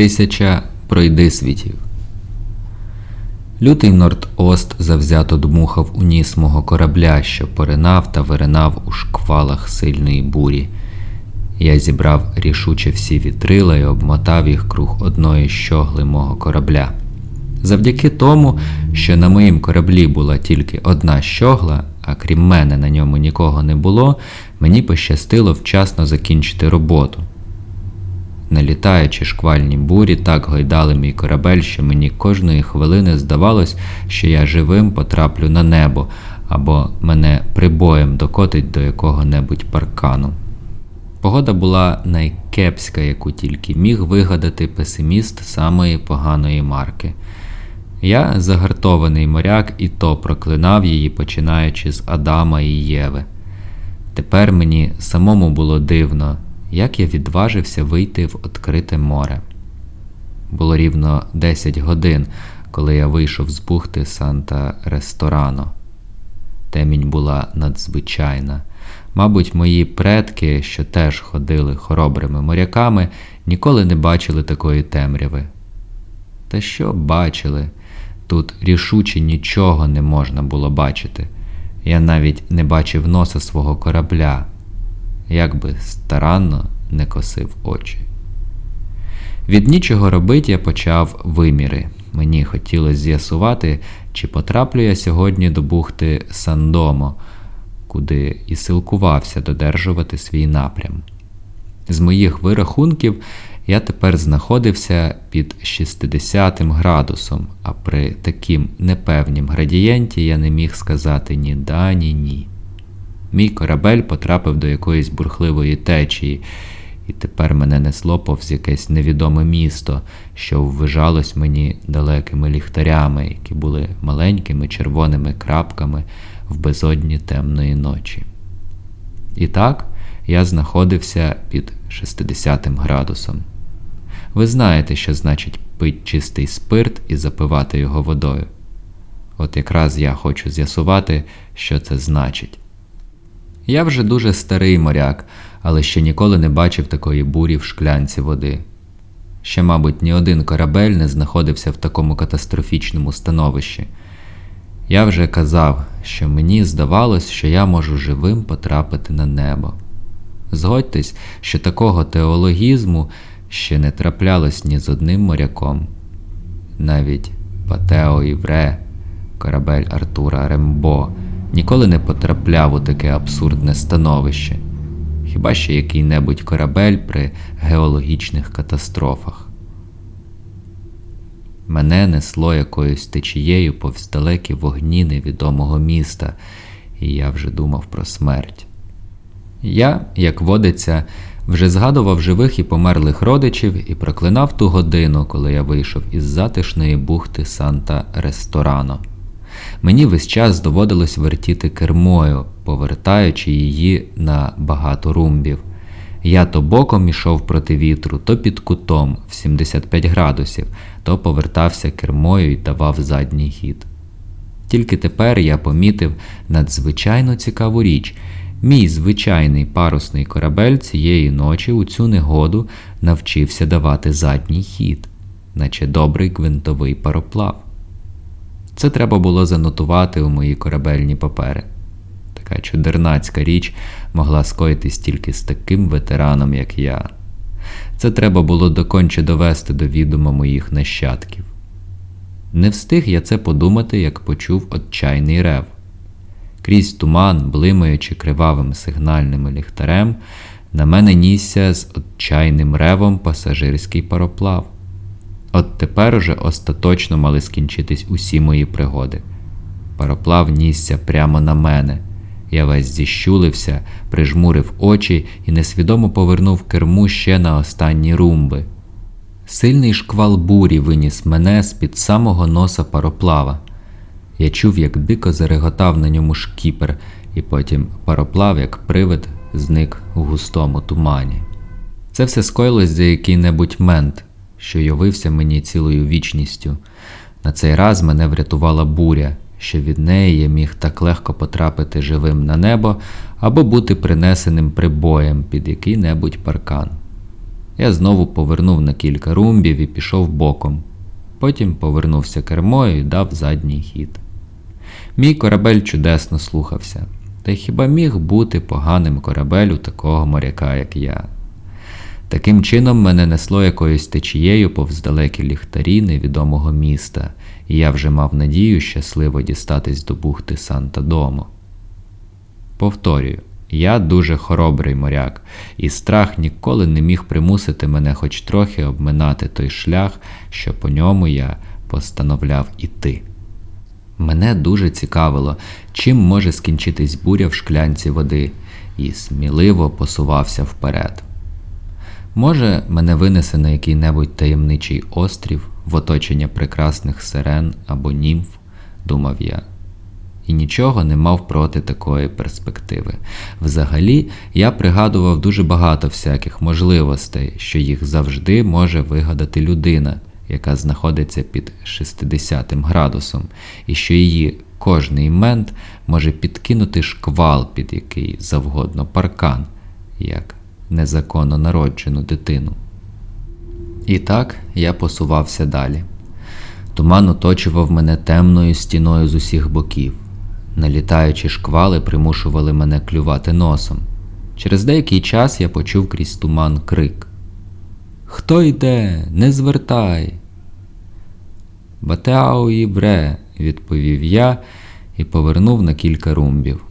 Тисяча пройди світів. Лютий Норд-Ост завзято дмухав у ніс мого корабля, що поринав та виринав у шквалах сильної бурі. Я зібрав рішуче всі вітрила і обмотав їх круг одної щогли мого корабля. Завдяки тому, що на моїм кораблі була тільки одна щогла, а крім мене на ньому нікого не було, мені пощастило вчасно закінчити роботу. Налітаючи шквальні бурі, так гойдали мій корабель, що мені кожної хвилини здавалось, що я живим потраплю на небо, або мене прибоєм докотить до якого-небудь паркану. Погода була найкепська, яку тільки міг вигадати песиміст самої поганої марки. Я, загартований моряк, і то проклинав її, починаючи з Адама і Єви. Тепер мені самому було дивно, як я відважився вийти в відкрите море. Було рівно 10 годин, коли я вийшов з бухти Санта Ресторано. Темінь була надзвичайна. Мабуть, мої предки, що теж ходили хоробрими моряками, ніколи не бачили такої темряви. Та що бачили? Тут рішуче нічого не можна було бачити. Я навіть не бачив носа свого корабля, як би старанно не косив очі. Від нічого робить я почав виміри. Мені хотілося з'ясувати, чи потраплю я сьогодні до бухти Сандомо, куди і силкувався додержувати свій напрям. З моїх вирахунків я тепер знаходився під 60 градусом, а при таким непевнім градієнті я не міг сказати ні да, ні ні. Мій корабель потрапив до якоїсь бурхливої течії, і тепер мене несло повз якесь невідоме місто, що ввижалось мені далекими ліхтарями, які були маленькими червоними крапками в безодні темної ночі. І так я знаходився під 60 градусом. Ви знаєте, що значить пить чистий спирт і запивати його водою. От якраз я хочу з'ясувати, що це значить. Я вже дуже старий моряк, але ще ніколи не бачив такої бурі в шклянці води. Ще, мабуть, ні один корабель не знаходився в такому катастрофічному становищі. Я вже казав, що мені здавалось, що я можу живим потрапити на небо. Згодьтесь, що такого теологізму ще не траплялось ні з одним моряком. Навіть Патео Івре, корабель Артура Рембо, ніколи не потрапляв у таке абсурдне становище, хіба що який-небудь корабель при геологічних катастрофах. Мене несло якоюсь течією повз далекі вогні невідомого міста, і я вже думав про смерть. Я, як водиться, вже згадував живих і померлих родичів і проклинав ту годину, коли я вийшов із затишної бухти Санта Ресторано. Мені весь час доводилось вертіти кермою, повертаючи її на багато румбів. Я то боком ішов проти вітру, то під кутом в 75 градусів, то повертався кермою і давав задній хід. Тільки тепер я помітив надзвичайно цікаву річ. Мій звичайний парусний корабель цієї ночі у цю негоду навчився давати задній хід, наче добрий гвинтовий пароплав. Це треба було занотувати у мої корабельні папери. Така чудернацька річ могла скоїтись тільки з таким ветераном, як я. Це треба було доконче довести до відома моїх нащадків. Не встиг я це подумати, як почув отчайний рев. Крізь туман, блимаючи кривавим сигнальним ліхтарем, на мене нісся з отчайним ревом пасажирський пароплав. От тепер уже остаточно мали скінчитись усі мої пригоди. Пароплав нісся прямо на мене. Я весь зіщулився, прижмурив очі і несвідомо повернув керму ще на останні румби. Сильний шквал бурі виніс мене з під самого носа пароплава. Я чув, як дико зареготав на ньому шкіпер, і потім пароплав, як привид, зник у густому тумані. Це все скоїлось за який-небудь мент, що явився мені цілою вічністю. На цей раз мене врятувала буря, що від неї я міг так легко потрапити живим на небо або бути принесеним прибоєм під який-небудь паркан. Я знову повернув на кілька румбів і пішов боком. Потім повернувся кермою і дав задній хід. Мій корабель чудесно слухався, та хіба міг бути поганим корабель у такого моряка, як я. Таким чином мене несло якоюсь течією повз далекі ліхтарі невідомого міста, і я вже мав надію щасливо дістатись до бухти Санта Домо. Повторюю, я дуже хоробрий моряк, і страх ніколи не міг примусити мене хоч трохи обминати той шлях, що по ньому я постановляв іти. Мене дуже цікавило, чим може скінчитись буря в шклянці води, і сміливо посувався вперед. Може, мене винесе на який-небудь таємничий острів в оточення прекрасних сирен або німф, думав я. І нічого не мав проти такої перспективи. Взагалі, я пригадував дуже багато всяких можливостей, що їх завжди може вигадати людина, яка знаходиться під 60 градусом, і що її кожний мент може підкинути шквал під який завгодно паркан, як незаконно народжену дитину. І так я посувався далі. Туман оточував мене темною стіною з усіх боків. Налітаючі шквали примушували мене клювати носом. Через деякий час я почув крізь туман крик: Хто йде? Не звертай. Батеау ібре, відповів я і повернув на кілька румбів.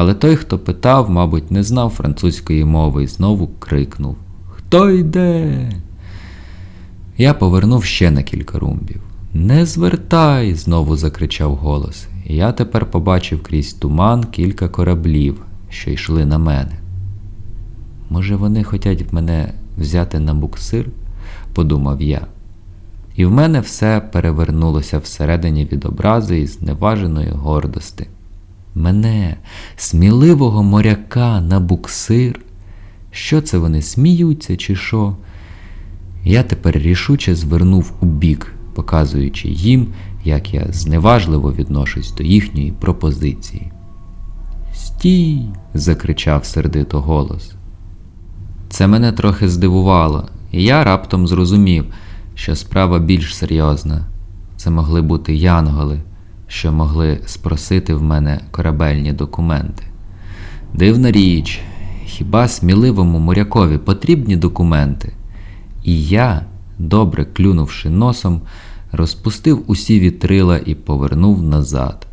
Але той, хто питав, мабуть, не знав французької мови і знову крикнув Хто йде? Я повернув ще на кілька румбів. Не звертай, знову закричав голос. Я тепер побачив крізь туман кілька кораблів, що йшли на мене. Може, вони хотять мене взяти на буксир? подумав я. І в мене все перевернулося всередині від образи і зневаженої гордости. Мене, сміливого моряка на буксир. Що це вони сміються, чи що? Я тепер рішуче звернув у бік, показуючи їм, як я зневажливо відношусь до їхньої пропозиції. Стій! закричав сердито голос. Це мене трохи здивувало, і я раптом зрозумів, що справа більш серйозна. Це могли бути янголи, що могли спросити в мене корабельні документи. Дивна річ, хіба сміливому морякові потрібні документи? І я, добре клюнувши носом, розпустив усі вітрила і повернув назад.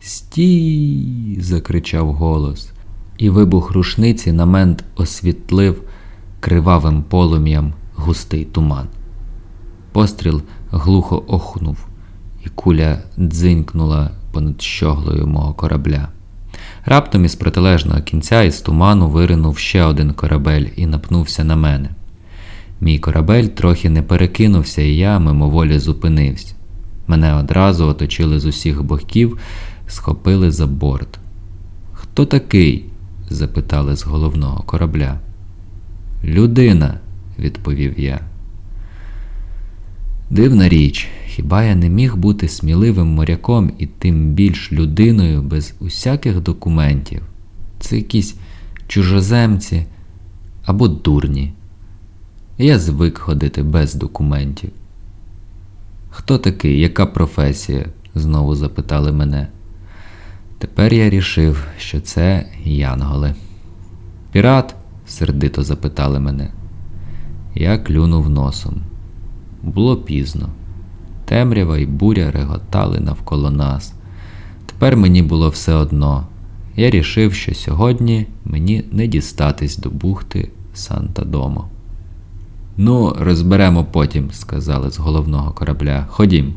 Стій. закричав голос, і вибух рушниці на мент освітлив кривавим полум'ям густий туман. Постріл глухо охнув, і куля дзинькнула понад щоглою мого корабля. Раптом із протилежного кінця із туману виринув ще один корабель і напнувся на мене. Мій корабель трохи не перекинувся, і я мимоволі зупинився. Мене одразу оточили з усіх боків, схопили за борт. Хто такий? запитали з головного корабля. Людина, відповів я. Дивна річ, хіба я не міг бути сміливим моряком і тим більш людиною без усяких документів? Це якісь чужоземці або дурні. Я звик ходити без документів. Хто такий, яка професія? знову запитали мене. Тепер я рішив, що це янголи. Пірат? сердито запитали мене. Я клюнув носом. Було пізно. Темрява і буря реготали навколо нас. Тепер мені було все одно. Я рішив, що сьогодні мені не дістатись до бухти Санта Домо. Ну, розберемо потім, сказали з головного корабля. Ходім.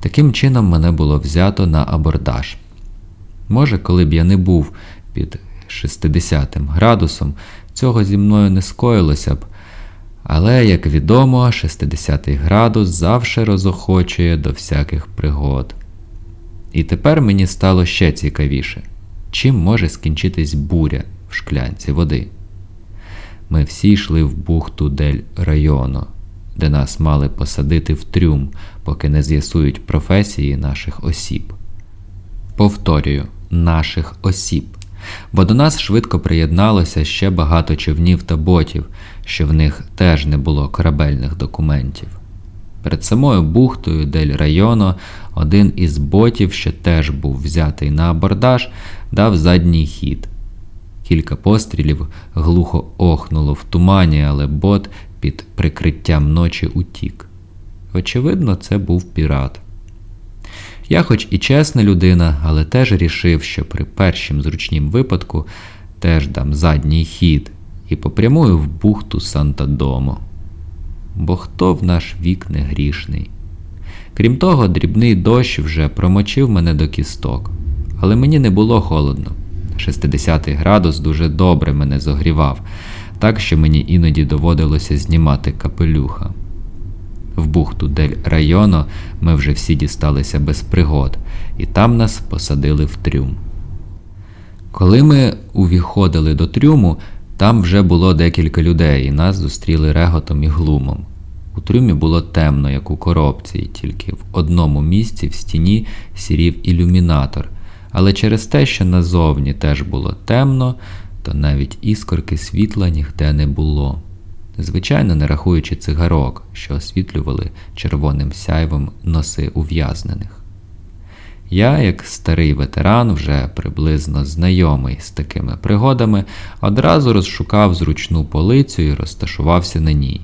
Таким чином мене було взято на абордаж. Може, коли б я не був під 60 градусом, цього зі мною не скоїлося б, але, як відомо, 60-й градус завше розохочує до всяких пригод. І тепер мені стало ще цікавіше, чим може скінчитись буря в шклянці води. Ми всі йшли в бухту Дель районо, де нас мали посадити в трюм, поки не з'ясують професії наших осіб. Повторюю, наших осіб. Бо до нас швидко приєдналося ще багато човнів та ботів, що в них теж не було корабельних документів. Перед самою бухтою Дель Районо один із ботів, що теж був взятий на абордаж, дав задній хід. Кілька пострілів глухо охнуло в тумані, але бот під прикриттям ночі утік. Очевидно, це був пірат. Я, хоч і чесна людина, але теж рішив, що при першім зручнім випадку теж дам задній хід і попрямую в бухту Санта-Домо. Бо хто в наш вік не грішний? Крім того, дрібний дощ вже промочив мене до кісток, але мені не було холодно. 60 градус дуже добре мене зогрівав, так що мені іноді доводилося знімати капелюха. В бухту Дель Районо ми вже всі дісталися без пригод, і там нас посадили в трюм. Коли ми увіходили до трюму, там вже було декілька людей, і нас зустріли реготом і глумом. У трюмі було темно, як у коробці, і тільки в одному місці в стіні сірів ілюмінатор, але через те, що назовні теж було темно, то навіть іскорки світла ніде не було. Звичайно, не рахуючи цигарок, що освітлювали червоним сяйвом носи ув'язнених. Я, як старий ветеран, вже приблизно знайомий з такими пригодами, одразу розшукав зручну полицю і розташувався на ній.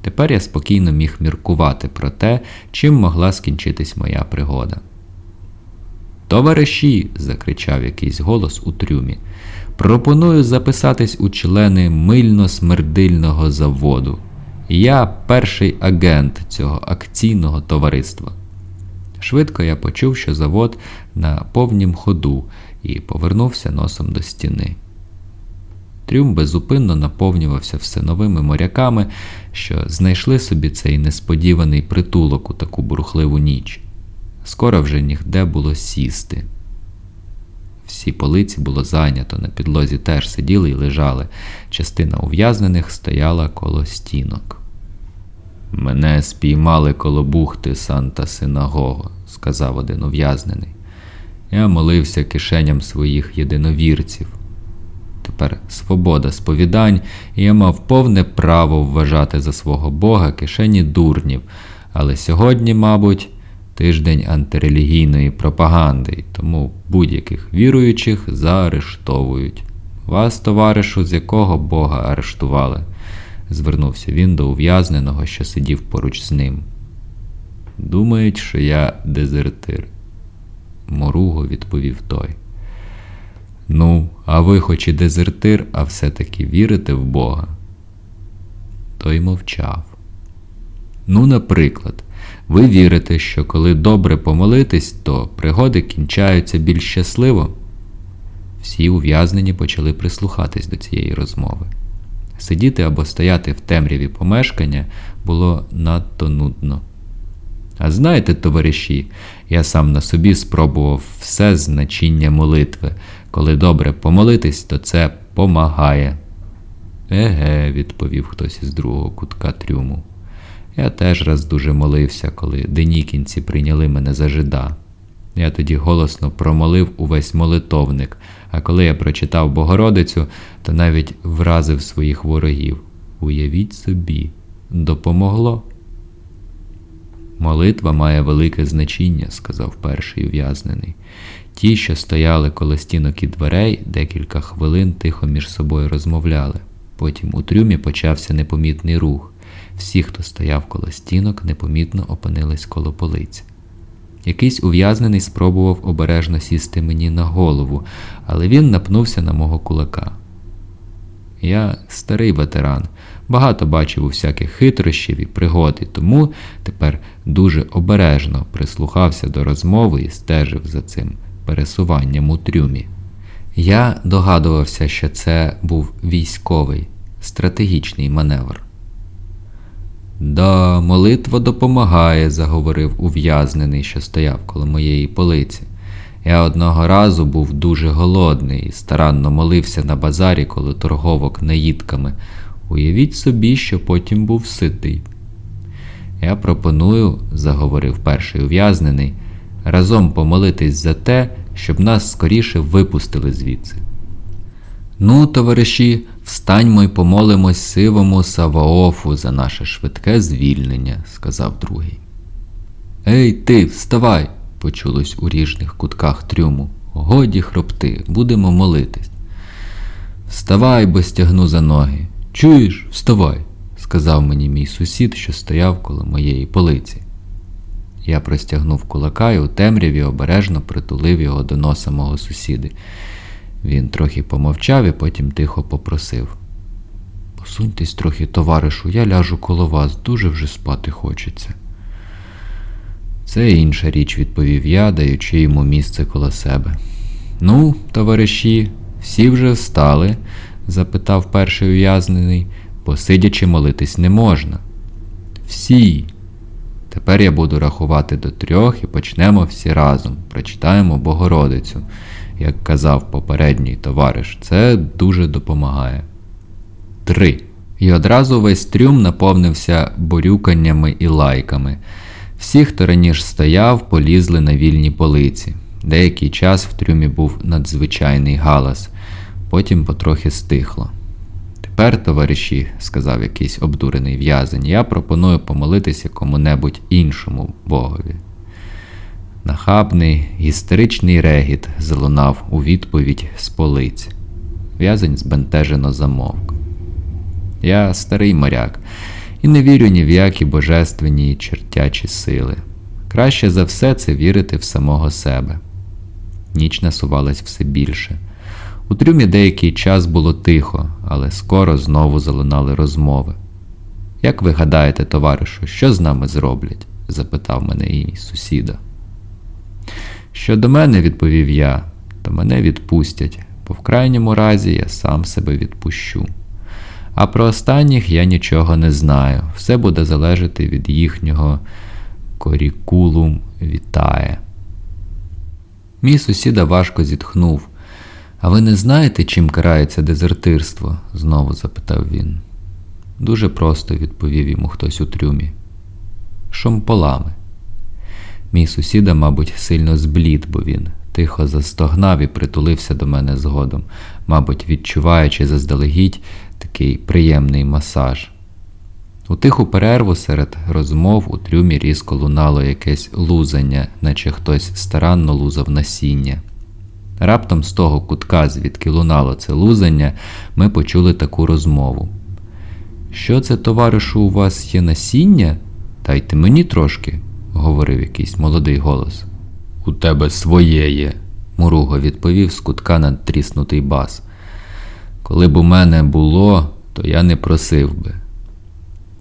Тепер я спокійно міг міркувати про те, чим могла скінчитись моя пригода. Товариші, закричав якийсь голос у трюмі, пропоную записатись у члени мильно-смердильного заводу. Я перший агент цього акційного товариства. Швидко я почув, що завод на повнім ходу і повернувся носом до стіни. Трюм безупинно наповнювався все новими моряками, що знайшли собі цей несподіваний притулок у таку бурхливу ніч. Скоро вже нігде було сісти. Всі полиці було зайнято, на підлозі теж сиділи і лежали. Частина ув'язнених стояла коло стінок. Мене спіймали коло бухти Санта Синагого, сказав один ув'язнений. Я молився кишеням своїх єдиновірців. Тепер свобода сповідань, і я мав повне право вважати за свого Бога кишені дурнів, але сьогодні, мабуть, тиждень антирелігійної пропаганди, тому будь-яких віруючих заарештовують. Вас, товаришу, з якого Бога арештували? звернувся він до ув'язненого, що сидів поруч з ним. Думають, що я дезертир, моруго відповів той. Ну, а ви хоч і дезертир, а все-таки вірите в Бога? Той мовчав. Ну, наприклад, ви вірите, що коли добре помолитись, то пригоди кінчаються більш щасливо? Всі ув'язнені почали прислухатись до цієї розмови. Сидіти або стояти в темряві помешкання було надто нудно. А знаєте, товариші, я сам на собі спробував все значіння молитви. Коли добре помолитись, то це помагає. Еге, відповів хтось із другого кутка трюму. Я теж раз дуже молився, коли денікінці прийняли мене за жида. Я тоді голосно промолив увесь молитовник, а коли я прочитав Богородицю, то навіть вразив своїх ворогів. Уявіть собі, допомогло. Молитва має велике значення, сказав перший ув'язнений. Ті, що стояли коло стінок і дверей, декілька хвилин тихо між собою розмовляли. Потім у трюмі почався непомітний рух. Всі, хто стояв коло стінок, непомітно опинились коло полиць. Якийсь ув'язнений спробував обережно сісти мені на голову, але він напнувся на мого кулака. Я старий ветеран, багато бачив у всяких хитрощів і пригод, і тому тепер дуже обережно прислухався до розмови і стежив за цим пересуванням у трюмі. Я догадувався, що це був військовий, стратегічний маневр. Да, молитва допомагає, заговорив ув'язнений, що стояв коло моєї полиці. Я одного разу був дуже голодний і старанно молився на базарі коло торговок наїдками. Уявіть собі, що потім був ситий. Я пропоную, заговорив перший ув'язнений, разом помолитись за те, щоб нас скоріше випустили звідси. Ну, товариші, встаньмо й помолимось сивому Саваофу за наше швидке звільнення, сказав другий. Ей, ти, вставай! почулось у ріжних кутках трюму. Годі хропти, будемо молитись. Вставай, бо стягну за ноги. Чуєш, вставай, сказав мені мій сусід, що стояв коло моєї полиці. Я простягнув кулака і у темряві обережно притулив його до носа мого сусіди. Він трохи помовчав і потім тихо попросив. Посуньтесь трохи, товаришу, я ляжу коло вас, дуже вже спати хочеться. Це інша річ, відповів я, даючи йому місце коло себе. Ну, товариші, всі вже встали? запитав перший ув'язнений, посидячи молитись не можна. Всі. Тепер я буду рахувати до трьох і почнемо всі разом. Прочитаємо Богородицю, як казав попередній товариш. Це дуже допомагає. Три. І одразу весь трюм наповнився борюканнями і лайками. Всі, хто раніше стояв, полізли на вільні полиці. Деякий час в трюмі був надзвичайний галас, потім потрохи стихло. Тепер, товариші, сказав якийсь обдурений в'язень, я пропоную помолитися кому-небудь іншому богові. Нахабний, істеричний регіт залунав у відповідь з полиць. В'язень збентежено замовк. Я старий моряк і не вірю ні в які божественні чертячі сили. Краще за все це вірити в самого себе. Ніч насувалась все більше. У трюмі деякий час було тихо, але скоро знову залунали розмови. Як ви гадаєте, товаришу, що з нами зроблять? запитав мене і сусіда. Щодо мене, відповів я, то мене відпустять, бо в крайньому разі я сам себе відпущу. А про останніх я нічого не знаю. Все буде залежати від їхнього корікулум вітає. Мій сусіда важко зітхнув. А ви не знаєте, чим карається дезертирство? знову запитав він. Дуже просто відповів йому хтось у трюмі. Шомполами. Мій сусіда, мабуть, сильно зблід, бо він тихо застогнав і притулився до мене згодом, мабуть, відчуваючи заздалегідь такий приємний масаж. У тиху перерву серед розмов у трюмі різко лунало якесь лузання, наче хтось старанно лузав насіння. Раптом з того кутка, звідки лунало це лузання, ми почули таку розмову. Що це, товаришу, у вас є насіння? Дайте мені трошки, говорив якийсь молодий голос. У тебе своє є, муруго відповів з кутка надтріснутий бас. Коли б у мене було, то я не просив би.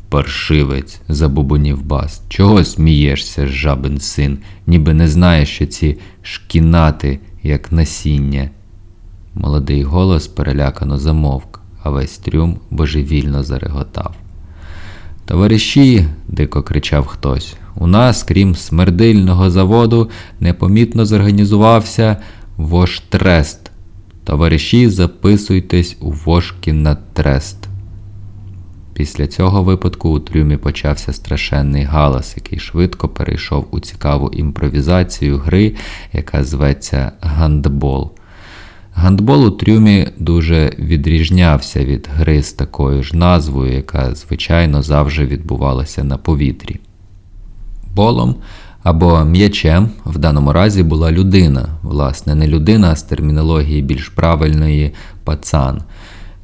Паршивець, забубонів бас. Чого смієшся, жабин син, ніби не знаєш, що ці шкінати, як насіння. Молодий голос перелякано замовк, а весь трюм божевільно зареготав. Товариші, дико кричав хтось, у нас, крім смердильного заводу, непомітно зорганізувався воштрест. Товариші, записуйтесь у Вошкінатрест. Після цього випадку у трюмі почався страшенний галас, який швидко перейшов у цікаву імпровізацію гри, яка зветься гандбол. Гандбол у трюмі дуже відрізнявся від гри з такою ж назвою, яка, звичайно, завжди відбувалася на повітрі. Болом або м'ячем в даному разі була людина, власне, не людина, а з термінології більш правильної пацан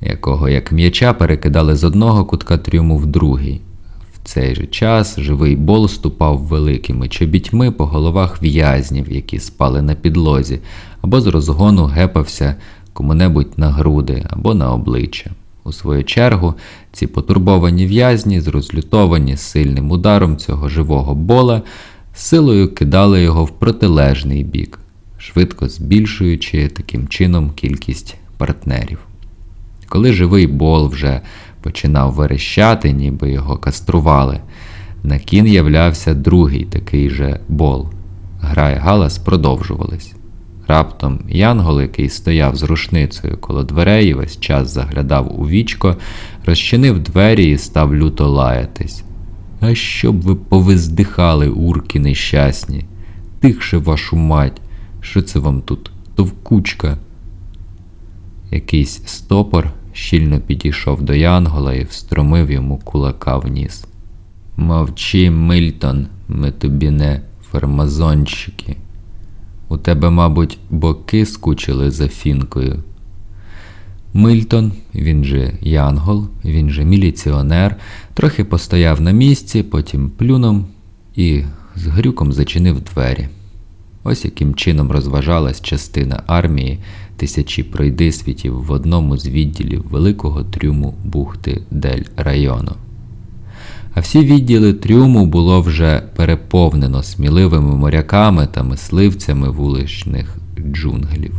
якого як м'яча перекидали з одного кутка трюму в другий. В цей же час живий бол ступав великими чобітьми по головах в'язнів, які спали на підлозі, або з розгону гепався кому-небудь на груди або на обличчя. У свою чергу, ці потурбовані в'язні, зрозлютовані сильним ударом цього живого бола, силою кидали його в протилежний бік, швидко збільшуючи таким чином кількість партнерів. Коли живий бол вже починав верещати, ніби його кастрували, на кін являвся другий такий же бол. Гра і галас продовжувались. Раптом Янгол, який стояв з рушницею коло дверей і весь час заглядав у вічко, розчинив двері і став люто лаятись. А щоб ви повиздихали, урки нещасні, тихше вашу мать, що це вам тут, товкучка? Якийсь стопор щільно підійшов до Янгола і встромив йому кулака в ніс. Мовчи, Мильтон, ми тобі не фармазонщики. У тебе, мабуть, боки скучили за фінкою. Мильтон, він же Янгол, він же міліціонер, трохи постояв на місці, потім плюнув і з грюком зачинив двері. Ось яким чином розважалась частина армії тисячі пройдисвітів в одному з відділів великого трюму бухти Дель району. А всі відділи трюму було вже переповнено сміливими моряками та мисливцями вуличних джунглів.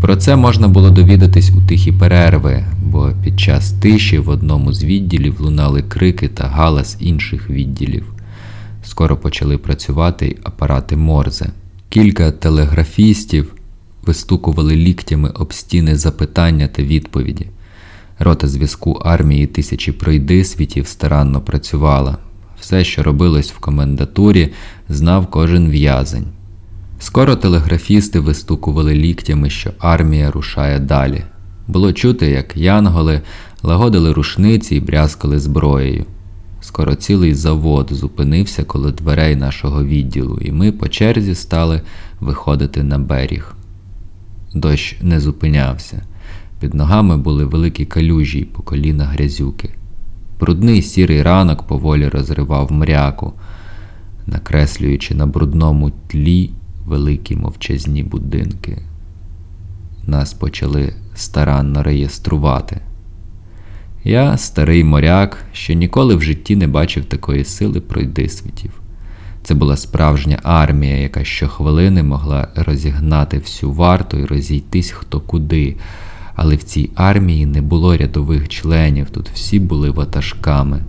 Про це можна було довідатись у тихі перерви, бо під час тиші в одному з відділів лунали крики та галас інших відділів. Скоро почали працювати й апарати Морзе. Кілька телеграфістів вистукували ліктями об стіни запитання та відповіді. Рота зв'язку армії тисячі пройдисвітів старанно працювала. Все, що робилось в комендатурі, знав кожен в'язень. Скоро телеграфісти вистукували ліктями, що армія рушає далі. Було чути, як янголи лагодили рушниці і брязкали зброєю. Скоро цілий завод зупинився коло дверей нашого відділу, і ми по черзі стали виходити на берег. Дощ не зупинявся. Під ногами були великі калюжі по коліна грязюки. Брудний сірий ранок поволі розривав мряку, накреслюючи на брудному тлі великі мовчазні будинки. Нас почали старанно реєструвати. Я, старий моряк, що ніколи в житті не бачив такої сили пройдисвітів. Це була справжня армія, яка щохвилини могла розігнати всю варту і розійтись хто куди. Але в цій армії не було рядових членів, тут всі були ватажками.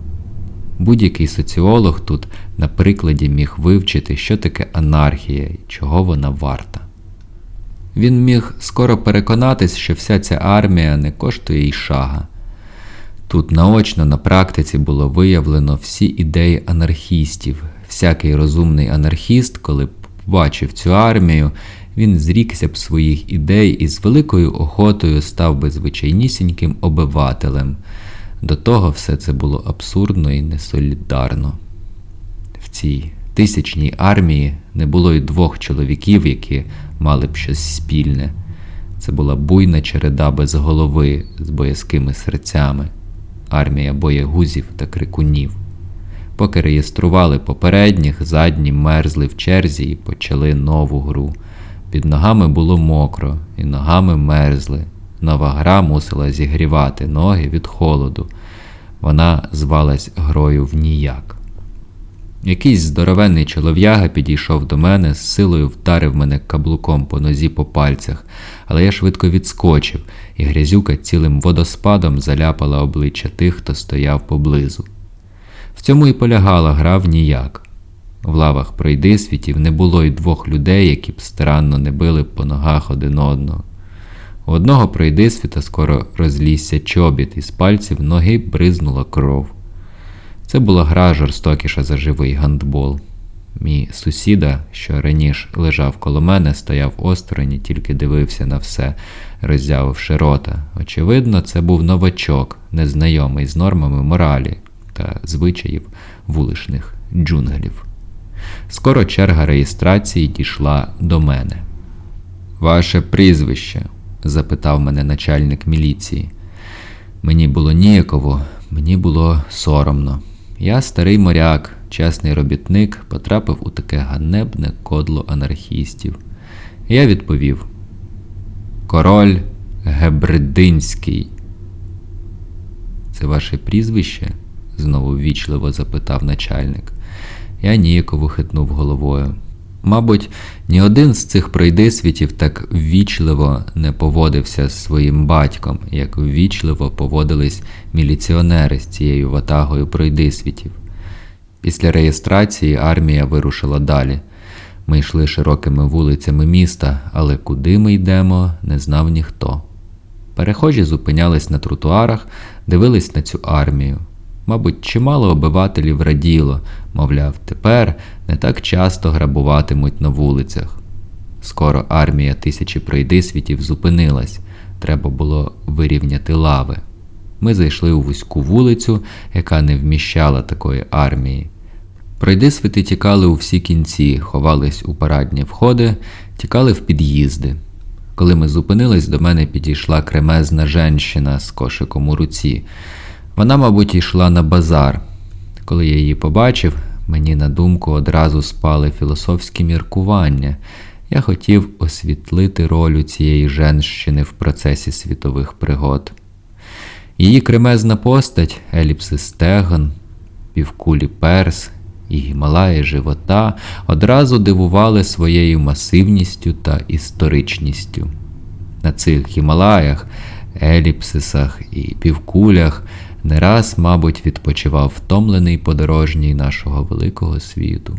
Будь-який соціолог тут на прикладі міг вивчити, що таке анархія і чого вона варта. Він міг скоро переконатись, що вся ця армія не коштує й шага. Тут наочно на практиці було виявлено всі ідеї анархістів. Всякий розумний анархіст, коли побачив цю армію, він зрікся б своїх ідей і з великою охотою став би звичайнісіньким обивателем. До того все це було абсурдно і несолідарно. В цій тисячній армії не було й двох чоловіків, які мали б щось спільне. Це була буйна череда без голови з боязкими серцями, армія боягузів та крикунів. Поки реєстрували попередніх, задні мерзли в черзі і почали нову гру. Під ногами було мокро, і ногами мерзли. Нова гра мусила зігрівати ноги від холоду. Вона звалась грою в ніяк. Якийсь здоровенний чолов'яга підійшов до мене, з силою вдарив мене каблуком по нозі по пальцях, але я швидко відскочив, і грязюка цілим водоспадом заляпала обличчя тих, хто стояв поблизу. В цьому і полягала гра в ніяк. В лавах пройдисвітів не було й двох людей, які б старанно не били по ногах один одного. У одного пройдисвіта скоро розлізся чобіт, і з пальців ноги бризнула кров. Це була гра жорстокіша за живий гандбол. Мій сусіда, що раніше лежав коло мене, стояв осторонь і тільки дивився на все, роззявивши рота. Очевидно, це був новачок, незнайомий з нормами моралі та звичаїв вуличних джунглів. Скоро черга реєстрації дійшла до мене. Ваше прізвище? запитав мене начальник міліції. Мені було ніяково, мені було соромно. Я, старий моряк, чесний робітник, потрапив у таке ганебне кодло анархістів. Я відповів: Король Гебридинський. Це ваше прізвище? знову ввічливо запитав начальник. Я ніяково хитнув головою. Мабуть, ні один з цих пройдисвітів так ввічливо не поводився з своїм батьком, як ввічливо поводились міліціонери з цією ватагою пройдисвітів. Після реєстрації армія вирушила далі. Ми йшли широкими вулицями міста, але куди ми йдемо, не знав ніхто. Перехожі зупинялись на тротуарах, дивились на цю армію. Мабуть, чимало обивателів раділо, мовляв, тепер не так часто грабуватимуть на вулицях. Скоро армія тисячі пройдисвітів зупинилась, треба було вирівняти лави. Ми зайшли у вузьку вулицю, яка не вміщала такої армії. Пройдисвити тікали у всі кінці, ховались у парадні входи, тікали в під'їзди. Коли ми зупинились, до мене підійшла кремезна женщина з кошиком у руці. Вона, мабуть, йшла на базар. Коли я її побачив, мені на думку одразу спали філософські міркування. Я хотів освітлити роль цієї женщини в процесі світових пригод. Її кремезна постать, еліпси стегон, півкулі перс і гімалаї живота одразу дивували своєю масивністю та історичністю. На цих гімалаях, еліпсисах і півкулях не раз, мабуть, відпочивав втомлений подорожній нашого великого світу.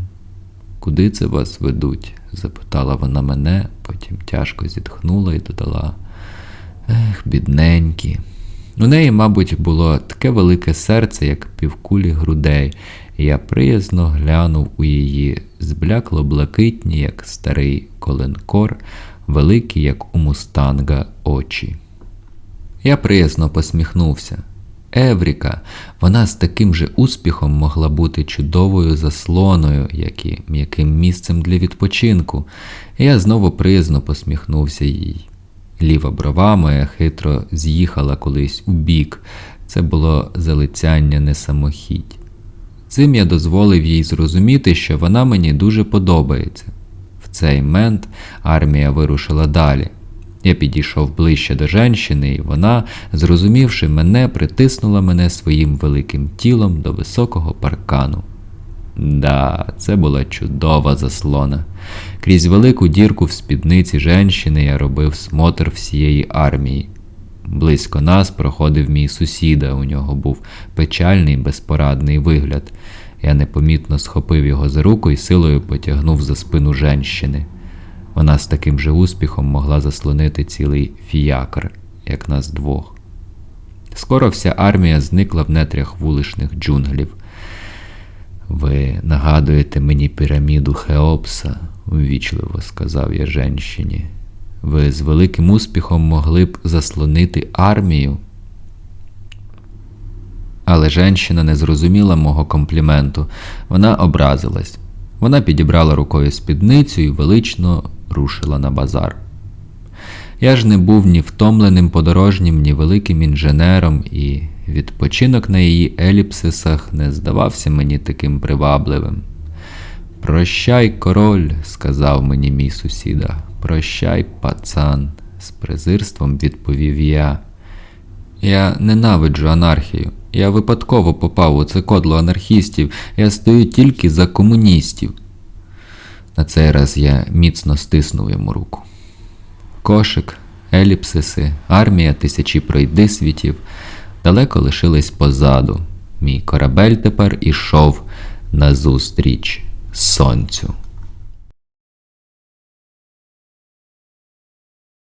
Куди це вас ведуть? запитала вона мене, потім тяжко зітхнула і додала. Ех, бідненькі. У неї, мабуть, було таке велике серце, як півкулі грудей, і я приязно глянув у її зблякло блакитні, як старий коленкор, великі, як у мустанга, очі. Я приязно посміхнувся. Евріка, вона з таким же успіхом могла бути чудовою заслоною, як і м'яким місцем для відпочинку, я знову приязно посміхнувся їй. Ліва брова моя хитро з'їхала колись у бік, це було залицяння не самохідь. Цим я дозволив їй зрозуміти, що вона мені дуже подобається. В цей мент армія вирушила далі. Я підійшов ближче до женщини, і вона, зрозумівши мене, притиснула мене своїм великим тілом до високого паркану. Да, це була чудова заслона. Крізь велику дірку в спідниці женщини я робив смотр всієї армії. Близько нас проходив мій сусіда, у нього був печальний безпорадний вигляд. Я непомітно схопив його за руку і силою потягнув за спину женщини. Вона з таким же успіхом могла заслонити цілий фіякр, як нас двох. Скоро вся армія зникла в нетрях вуличних джунглів. Ви нагадуєте мені піраміду Хеопса, ввічливо сказав я женщині. Ви з великим успіхом могли б заслонити армію. Але женщина не зрозуміла мого компліменту. Вона образилась. Вона підібрала рукою спідницю і велично рушила на базар. Я ж не був ні втомленим подорожнім, ні великим інженером, і відпочинок на її еліпсисах не здавався мені таким привабливим. Прощай, король, сказав мені мій сусіда, прощай, пацан, з презирством відповів я. Я ненавиджу анархію. Я випадково попав у це кодло анархістів, я стою тільки за комуністів. На цей раз я міцно стиснув йому руку. Кошик, еліпсиси, армія тисячі пройдисвітів далеко лишились позаду. Мій корабель тепер ішов назустріч сонцю.